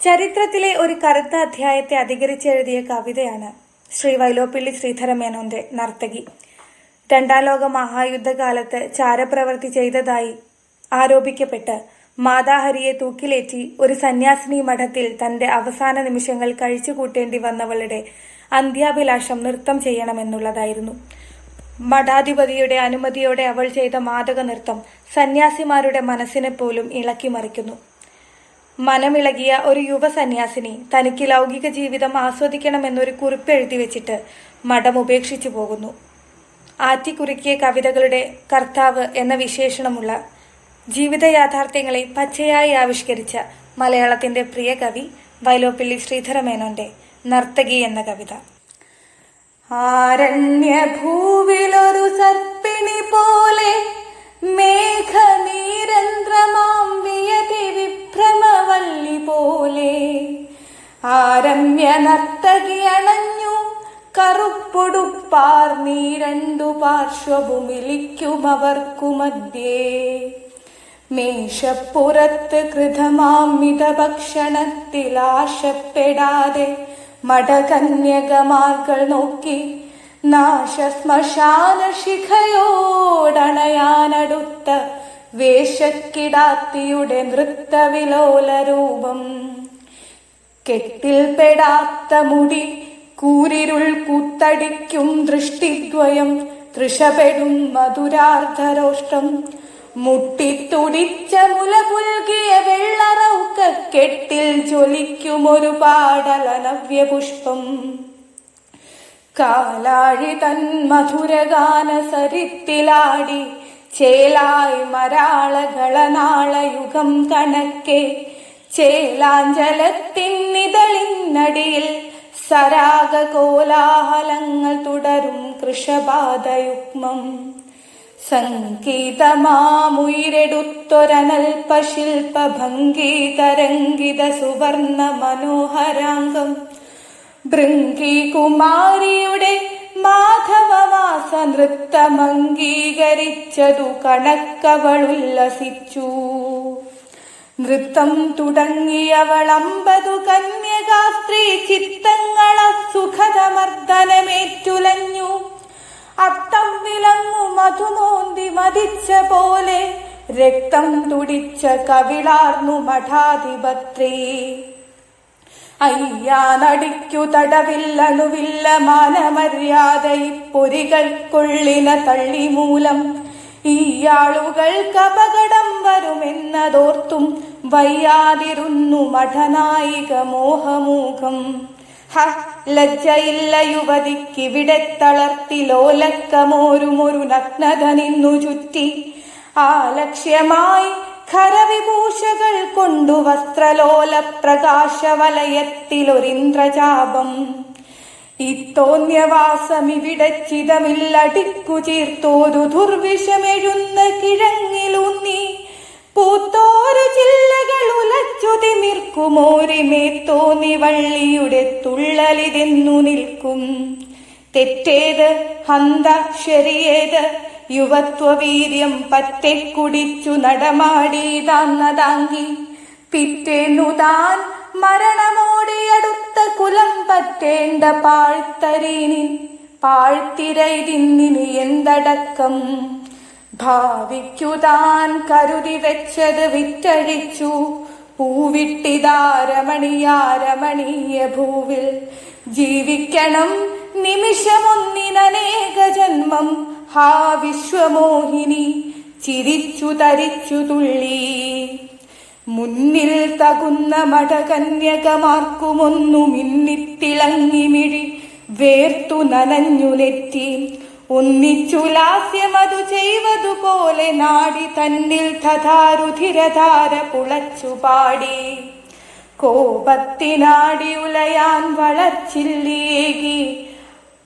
ചരിത്രത്തിലെ ഒരു കറുത്ത അധ്യായത്തെ അധികരിച്ചെഴുതിയ കവിതയാണ് ശ്രീ വൈലോപ്പിള്ളി ശ്രീധരമേനോന്റെ നർത്തകി. രണ്ടാം ലോക മഹായുദ്ധകാലത്ത് ചാരപ്രവൃത്തി ചെയ്തതായി ആരോപിക്കപ്പെട്ട് മാതാഹരിയെ തൂക്കിലേറ്റി ഒരു സന്യാസിനി മഠത്തിൽ തന്റെ അവസാന നിമിഷങ്ങൾ കഴിച്ചുകൂട്ടേണ്ടി വന്നവളുടെ അന്ത്യാഭിലാഷം നൃത്തം ചെയ്യണമെന്നുള്ളതായിരുന്നു. മഠാധിപതിയുടെ അനുമതിയോടെ അവൾ ചെയ്ത മാതക നൃത്തം സന്യാസിമാരുടെ മനസ്സിനെ പോലും ഇളക്കിമറിക്കുന്നു മനമിളകിയ ഒരു യുവ സന്യാസിനി തനിക്ക് ലൗകിക ജീവിതം ആസ്വദിക്കണമെന്നൊരു കുറിപ്പ് എഴുതി വെച്ചിട്ട് മഠം ഉപേക്ഷിച്ചു പോകുന്നു. ആറ്റിക്കുറുക്കിയ കവിതകളുടെ കർത്താവ് എന്ന വിശേഷണമുള്ള ജീവിത യാഥാർത്ഥ്യങ്ങളെ പച്ചയായി ആവിഷ്കരിച്ച മലയാളത്തിന്റെ പ്രിയ കവി വൈലോപ്പിള്ളി ശ്രീധരമേനോന്റെ നർത്തകി എന്ന കവിത. ആരണ്യഭൂവിലൊരു സർപ്പിണി പോലെ മേഘനീരന്ത്രമാം ആരമ്യ നർത്തകി അണഞ്ഞു കറുപ്പൊടുപ്പാർ നീ രണ്ടു പാർശ്വഭുമിലിക്കുമവർക്കു മധ്യേ മേശപ്പുറത്ത് കൃതമാമിത ഭക്ഷണത്തിൽ ആശപ്പെടാതെ മടകന്യകമാർകൾ നോക്കി നാശശ്മശാന ശിഖയോടണയാനടുത്ത വേഷക്കിടാത്തിയുടെ നൃത്തവിലോല രൂപം കെട്ടിൽപ്പെടാത്ത മുടി കൂരിരുൾ കൂത്തടിക്കും ദൃഷ്ടിദ്വയം തൃഷപെടും മധുരാർദ്ധരോഷ്ടം. മുട്ടിത്തുടിച്ച മുല പുൽകിയ വെള്ളറൗക്ക കെട്ടിൽ ജ്വലിക്കുമൊരു പാടലനവ്യപുഷ്പം കാലാഴി തൻ മധുരഗാന സരിത്തിലാടി ചേലായി മരാളകളനാളയുഗം കണക്കെ. ചേലാഞ്ചലത്തിന്നിതളിന്നടിയിൽ സരാഗ കോലാഹലങ്ങൾ തുടരും കൃഷപാദയുഗ്മം സംഗീതമാമുയിരെടുത്തൊരനൽപശില്പ ഭംഗീതരംഗിത സുവർണ മനോഹരാംഗം. ഭൃംഗി കുമാരിയുടെ മാധവമാസ നൃത്തമംഗീകരിച്ചതു കണക്കവളുല്ലസിച്ചു. നൃത്തം തുടങ്ങിയവൾ അമ്പതു കന്യകാ സ്ത്രീ ചിത്തങ്ങള സുഖതമർദ്ദനമേറ്റുലഞ്ഞു. അത്തം വിളങ്ങു മധുമോന്തി മതിച്ച പോലെ രക്തം തുടിച്ച കവിളാർന്നു മഠാധിപത്രി. അയ്യാ നടിക്കു തടവില്ലണുവില്ല മാനമര്യാദ ഇപ്പൊരികൾക്കുള്ളിന തള്ളി മൂലം ഈയാളുകൾക്ക് അപകടം വരുമെന്നതോർത്തും വയ്യാതിരുന്നു മഠനായിക മോഹമൂഖം. ഹ ലജ്ജയില്ല യുവതിക്കിവിടെ തളർത്തി ലോലക്കമോരുമൊരു നഗ്നത നിന്നു ചുറ്റി. ആ ലക്ഷ്യമായി ഖരവിഭൂഷകൾ കൊണ്ടു വസ്ത്രലോല പ്രകാശവലയത്തിലൊരിന്ദ്രജാപം ഇത്തോന്യവാസമിവിടെ ചിതമില്ലടിക്കു ചീർത്തോരു ദുർവിഷമെഴുന്ന കിഴങ്ങിലൂന്നി. തിമിർക്കുമോരിമേത്തോന്നി വള്ളിയുടെ തുള്ളലിതെന്നു നിൽക്കും. തെറ്റേത് ഹന്ത ശരിയേത് യുവത്വവീര്യം പറ്റെ കുടിച്ചു നടമാടി താങ്ങി പിറ്റേന്നു താൻ മരണമോടിയടുത്ത കുലം പറ്റേണ്ട പാഴ്ത്തരീനി പാഴ്ത്തിരൈതിന്നിനി എന്തടക്കം. ഭാവിക്കുതാൻ കരുതി വെച്ചത് വിറ്റഴിച്ചു. പൂവിട്ടിതാരമണിയാരമണീയ ഭൂവിൽ ജീവിക്കണം നിമിഷമൊന്നിനേക ജന്മം ഹാ വിശ്വമോഹിനി ചിരിച്ചു തരിച്ചു തുള്ളി. മുന്നിൽ തകുന്ന മഠകന്യകമാർക്കുമൊന്നു മിന്നിത്തിളങ്ങി മിഴി വേർത്തു നനഞ്ഞു നെറ്റി. ഒന്നിച്ചു ലാസ്യമതു ചെയ്വതുപോലെ നാടി തന്നിൽ തഥാരുധിരധാര പുളച്ചു പാടി കോപത്തിനാടി ഉലയാൻ വളർച്ചില്ലേകി.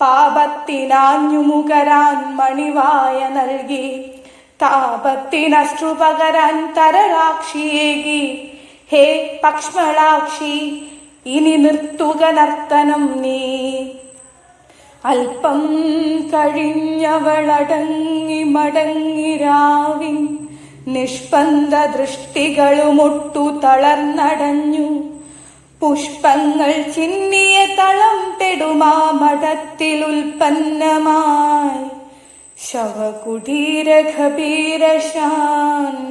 പാപത്തിനാഞ്ഞു മുകരാൻ മണിവായ നൽകി. താപത്തിനശ്രു പകരാൻ തരരാക്ഷിയേകി. ഹേ പക്ഷ്മളാക്ഷി ഇനി നിർത്തുക നർത്തനം നീ. അല്പം കഴിഞ്ഞവളടങ്ങി മടങ്ങിരാവിൻ നിഷ്പന്ത ദൃഷ്ടികളുമൊട്ടു തളർന്നടഞ്ഞു. പുഷ്പങ്ങൾ ചിന്നിയ തളം പെടുമാ മഠത്തിൽ ഉൽപ്പന്നമായി. ശവകുടീര ഗഭീരശാല